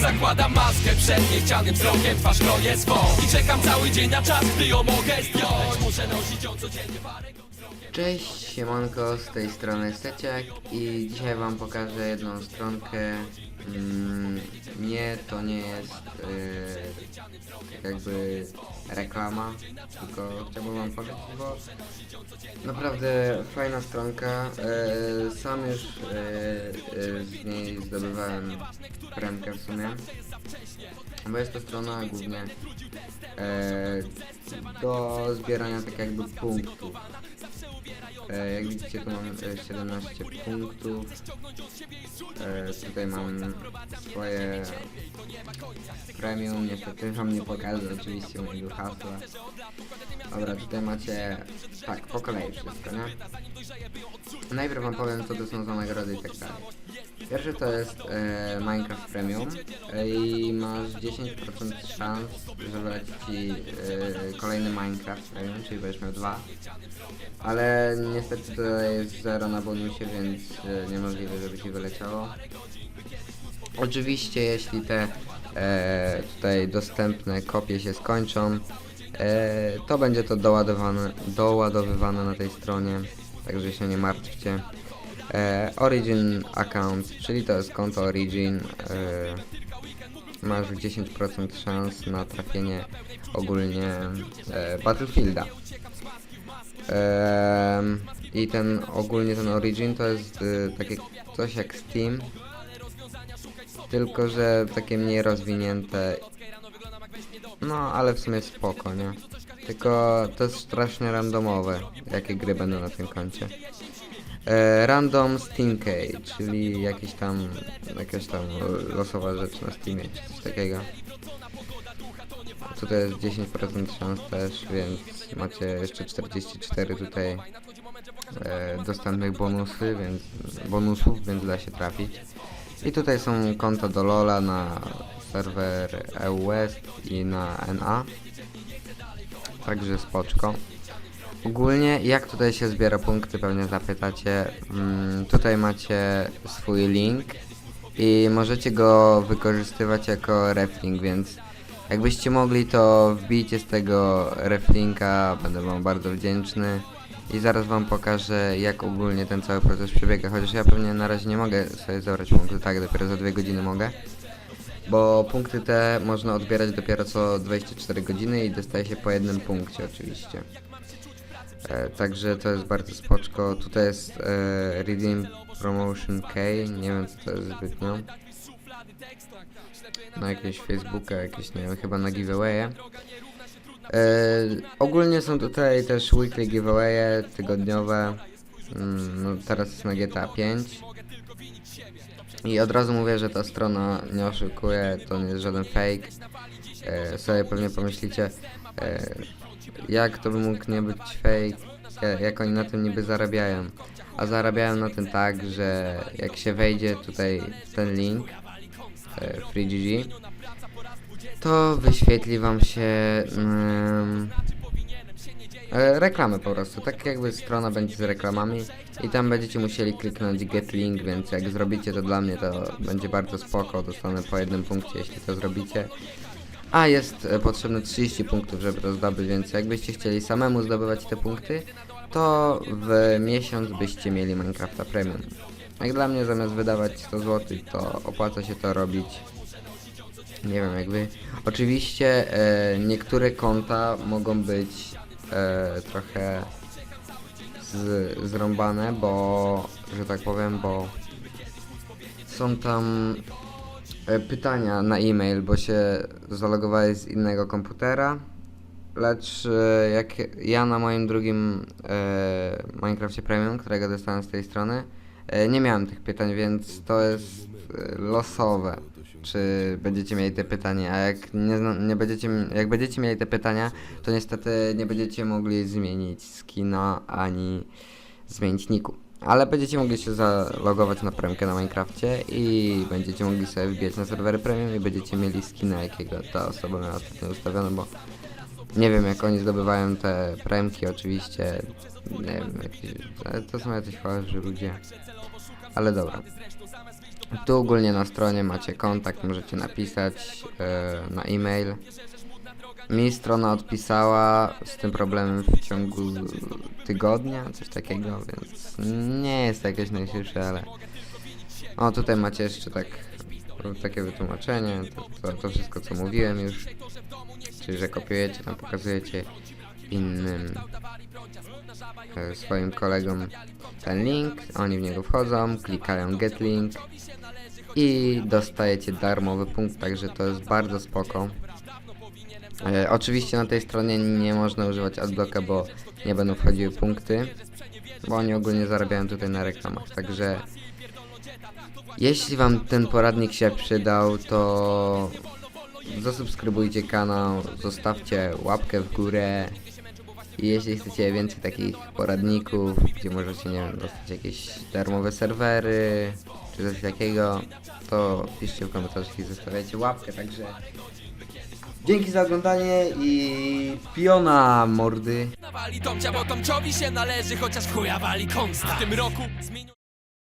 Zakładam maskę przed niechcianym wzrokiem Twarz kroję swą. I czekam cały dzień na czas, gdy ją mogę zdjąć. Muszę nosić ją codziennie parę Cześć, siemanko, z tej strony Steciak i dzisiaj wam pokażę jedną stronkę. Mm, nie, to nie jest yy, jakby reklama, tylko chciałbym wam polecić, bo naprawdę fajna stronka. Yy, sam już yy, z niej zdobywałem premkę w sumie, bo jest to strona głównie yy, do zbierania tak jakby punktów. E, jak widzicie tu mam e, 17 punktów. E, tutaj mam swoje premium, niestety wam nie pokażę oczywiście mojego hasła. Dobra, tutaj macie tak, po kolei wszystko, nie? Najpierw wam powiem co to są za nagrody i tak dalej. Pierwszy to jest e, Minecraft Premium e, i masz 10% szans, że wyleci ci e, kolejny Minecraft Premium, czyli będziesz dwa. Ale niestety to jest 0 na bonusie, więc e, niemożliwe, żeby ci wyleciało. Oczywiście, jeśli te e, tutaj dostępne kopie się skończą, e, to będzie to doładowane, doładowywane na tej stronie, także się nie martwcie. E, Origin Account, czyli to jest konto Origin. E, masz 10% szans na trafienie ogólnie e, Battlefielda. I ten ogólnie ten Origin to jest y, takie coś jak Steam, tylko że takie mniej rozwinięte. No, ale w sumie spoko, nie? Tylko to jest strasznie randomowe, jakie gry będą na tym koncie. E, random Steam Key, czyli jakiś tam, jakaś tam losowa rzecz na Steamie, czy coś takiego. Tutaj jest 10% szans też, więc macie jeszcze 44 tutaj e, dostępnych bonusy, więc bonusów, więc da się trafić. I tutaj są konta do Lola na serwer EU West i na NA. Także spoczko. Ogólnie jak tutaj się zbiera punkty pewnie zapytacie. Mm, tutaj macie swój link i możecie go wykorzystywać jako reflink, więc jakbyście mogli to wbijcie z tego reflinka, będę wam bardzo wdzięczny. I zaraz wam pokażę jak ogólnie ten cały proces przebiega, chociaż ja pewnie na razie nie mogę sobie zebrać punkty, tak, dopiero za dwie godziny mogę. Bo punkty te można odbierać dopiero co 24 godziny i dostaje się po jednym punkcie oczywiście. E, także to jest bardzo spoczko. Tutaj jest e, Redeem Promotion K, nie wiem co to jest zbytnio. Na jakieś Facebooka, jakieś nie wiem, chyba na giveawaye. E, ogólnie są tutaj też weekly giveawaye, tygodniowe. Mm, no teraz jest na GTA 5. I od razu mówię, że ta strona nie oszukuje, to nie jest żaden fake. E, sobie pewnie pomyślicie, e, jak to by mógł nie być fake, ja- jak oni na tym niby zarabiają. A zarabiają na tym tak, że jak się wejdzie tutaj w ten link, e, FreeGG, to wyświetli wam się mm, e, reklamy po prostu, tak jakby strona będzie z reklamami i tam będziecie musieli kliknąć get link, więc jak zrobicie to dla mnie to będzie bardzo spoko, dostanę po jednym punkcie jeśli to zrobicie. A jest e, potrzebne 30 punktów, żeby to zdobyć, więc jakbyście chcieli samemu zdobywać te punkty, to w miesiąc byście mieli Minecrafta Premium. Jak dla mnie zamiast wydawać 100 zł, to opłaca się to robić. Nie wiem jak wy. Oczywiście e, niektóre konta mogą być e, trochę z, zrąbane, bo, że tak powiem, bo są tam e, pytania na e-mail, bo się zalogowałeś z innego komputera. Lecz e, jak ja na moim drugim e, Minecrafcie Premium, którego dostałem z tej strony, nie miałem tych pytań, więc to jest e, losowe. Czy będziecie mieli te pytania, a jak nie, nie będziecie, jak będziecie mieli te pytania, to niestety nie będziecie mogli zmienić skina ani zmienić niku. Ale będziecie mogli się zalogować na premkę na Minecrafcie i będziecie mogli sobie wbijać na serwery premium i będziecie mieli skina jakiego ta osoba miała ostatnio ustawione, bo nie wiem jak oni zdobywają te premki oczywiście. Nie wiem, jakieś, to są jacyś chorzy ludzie. Ale dobra. Tu ogólnie na stronie macie kontakt, możecie napisać e, na e-mail. Mi strona odpisała z tym problemem w ciągu tygodnia, coś takiego, więc nie jest to jakieś najszybsze, ale... O, tutaj macie jeszcze tak, takie wytłumaczenie, to, to, to wszystko co mówiłem już, czyli że kopiujecie, tam pokazujecie innym e, swoim kolegom ten link, oni w niego wchodzą, klikają get link i dostajecie darmowy punkt, także to jest bardzo spoko. E, oczywiście na tej stronie nie można używać adblocka, bo nie będą wchodziły punkty, bo oni ogólnie zarabiają tutaj na reklamach, także jeśli wam ten poradnik się przydał, to zasubskrybujcie kanał, zostawcie łapkę w górę i jeśli chcecie więcej takich poradników, gdzie możecie, nie wiem, dostać jakieś darmowe serwery, czy coś takiego, to piszcie w komentarzach i zostawiajcie łapkę, także dzięki za oglądanie i piona mordy. Nawali Tomcia, bo Tomciowi się należy Chociaż chuja wali konsta W tym roku zmienił